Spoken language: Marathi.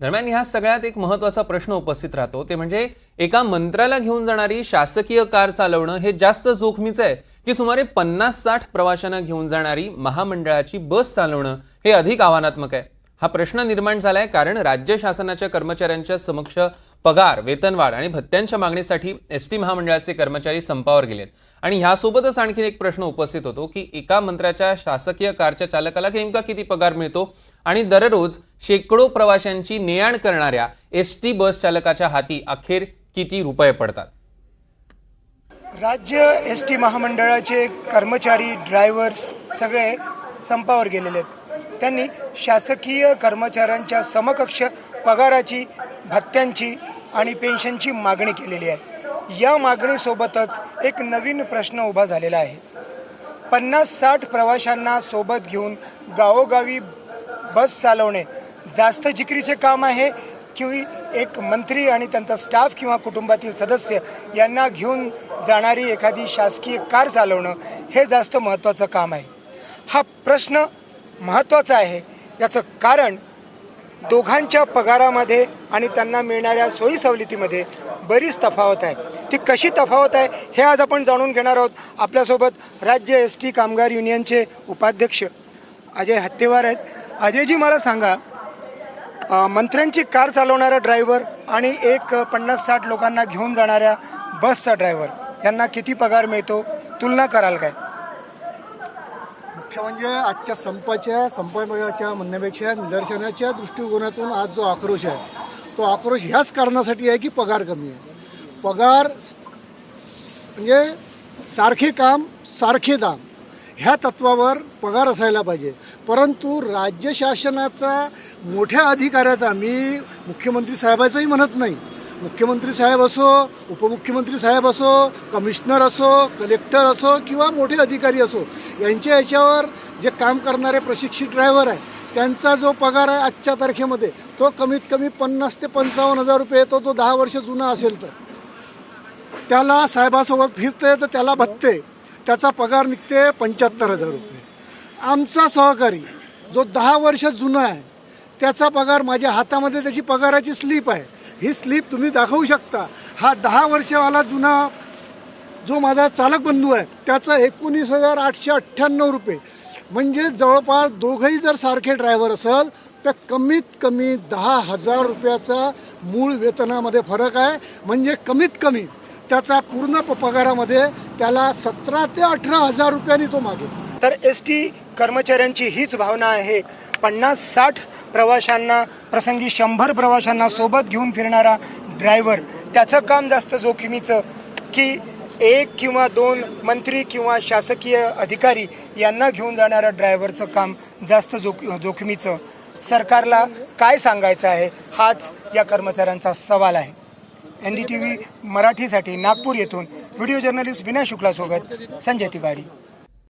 दरम्यान ह्या सगळ्यात एक महत्त्वाचा प्रश्न उपस्थित राहतो. ते म्हणजे एका मंत्र्याला घेऊन जाणारी शासकीय कार चालवणं हे जास्त जोखमीचं आहे की सुमारे पन्नास साठ प्रवाशांना घेऊन जाणारी महामंडळाची बस चालवणं हे अधिक आव्हानात्मक आहे. हा प्रश्न निर्माण झालाय कारण राज्य शासनाच्या कर्मचाऱ्यांच्या समक्ष पगार वेतनवाढ आणि भत्त्यांच्या मागणीसाठी एस टी महामंडळाचे कर्मचारी संपावर गेलेत. आणि ह्यासोबतच आणखी एक प्रश्न उपस्थित होतो की एका मंत्र्याच्या शासकीय कारच्या चालकाला नेमका किती पगार मिळतो? आणि दररोज शेकडो प्रवाशांची ने आण करणाऱ्या एस टी बस चालकाच्या हाती अखेर किती रुपये पडतात? राज्य एस टी महामंडळाचे कर्मचारी ड्रायव्हर्स सगळे संपावर गेलेले आहेत. त्यांनी शासकीय कर्मचाऱ्यांच्या समकक्ष पगाराची भत्त्यांची आणि पेन्शनची मागणी केलेली आहे. या मागणीसोबतच एक नवीन प्रश्न उभा झालेला आहे. पन्नास साठ प्रवाशांना सोबत घेऊन गावोगावी बस चालवणे. जास्त जिकरीचे काम आहे की एक मंत्री आणि त्यांचा स्टाफ किंवा कुटुंबातील सदस्य यांना घेऊन जाणारी एखादी शासकीय कार चालवणं हे जास्त महत्त्वाचं काम आहे. हा प्रश्न महत्त्वाचा आहे. याचं कारण दोघांच्या पगारामध्ये आणि त्यांना मिळणाऱ्या सोयी सवलतीमध्ये बरीच तफावत आहे. ती कशी तफावत आहे हे आज आपण जाणून घेणार आहोत. आपल्यासोबत राज्य एस टी कामगार युनियनचे उपाध्यक्ष अजय हत्तेवार आहेत. अजयजी मला सांगा मंत्र्यांची कार चालवणारा ड्रायव्हर आणि एक पन्नास साठ लोकांना घेऊन जाणाऱ्या बसचा ड्रायव्हर यांना किती पगार मिळतो? तुलना कराल काय? मुख्य म्हणजे आजच्या संपाच्या संपाच्या म्हणण्यापेक्षा निदर्शनाच्या दृष्टिकोनातून आज जो आक्रोश आहे तो आक्रोश ह्याच कारणासाठी आहे की पगार कमी आहे. पगार म्हणजे सारखे काम सारखे दाम. ह्या तत्वावर पगार असायला पाहिजे. परंतु राज्य शासनाचा मोठ्या अधिकाऱ्याचा मी मुख्यमंत्री साहेबाचंही म्हणत नाही. मुख्यमंत्री साहेब असो उपमुख्यमंत्री साहेब असो कमिशनर असो कलेक्टर असो किंवा मोठे अधिकारी असो यांच्या याच्यावर जे काम करणारे प्रशिक्षित ड्रायव्हर आहे त्यांचा जो पगार आहे आजच्या तारखेमध्ये तो कमीत कमी पन्नास ते पंचावन्न हजार रुपये येतो तो दहा वर्ष जुना असेल तर. त्याला साहेबासोबत फिरते तर त्याला भत्ते त्याचा पगार निघते पंच्याहत्तर हजार रुपये. आमचा सहकारी जो दहा वर्ष जुना आहे त्याचा पगार माझ्या हातामध्ये त्याची पगाराची स्लीप आहे. ही स्लीप तुम्ही दाखवू शकता. हा दहा वर्षवाला जुना जो माझा चालक बंधू आहे त्याचा एकोणीस हजार आठशे अठ्ठ्याण्णव रुपये. म्हणजे जवळपास दोघंही जर सारखे ड्रायव्हर असेल तर कमीत कमी दहा हजार रुपयाचा मूळ वेतनामध्ये फरक आहे. म्हणजे कमीत कमी त्याचा पूर्ण प- पगारामध्ये त्याला सतरा ते अठरा हजार रुपयांनी तो मागेल. तर एस टी कर्मचाऱ्यांची हीच भावना आहे. पन्नास साठ प्रवाशांना प्रसंगी शंभर प्रवाशांना सोबत घेऊन फिरणारा ड्रायव्हर त्याचं काम जास्त जोखमीचं की एक किंवा दोन मंत्री किंवा शासकीय अधिकारी यांना घेऊन जाणाऱ्या ड्रायव्हरचं काम जास्त जोख जोखमीचं. सरकारला काय सांगायचं आहे? हाच या कर्मचाऱ्यांचा सवाल आहे. एन डी टी व्ही मराठीसाठी नागपूर येथून व्हिडिओ जर्नलिस्ट विनय शुक्लासोबत संजय तिवारी.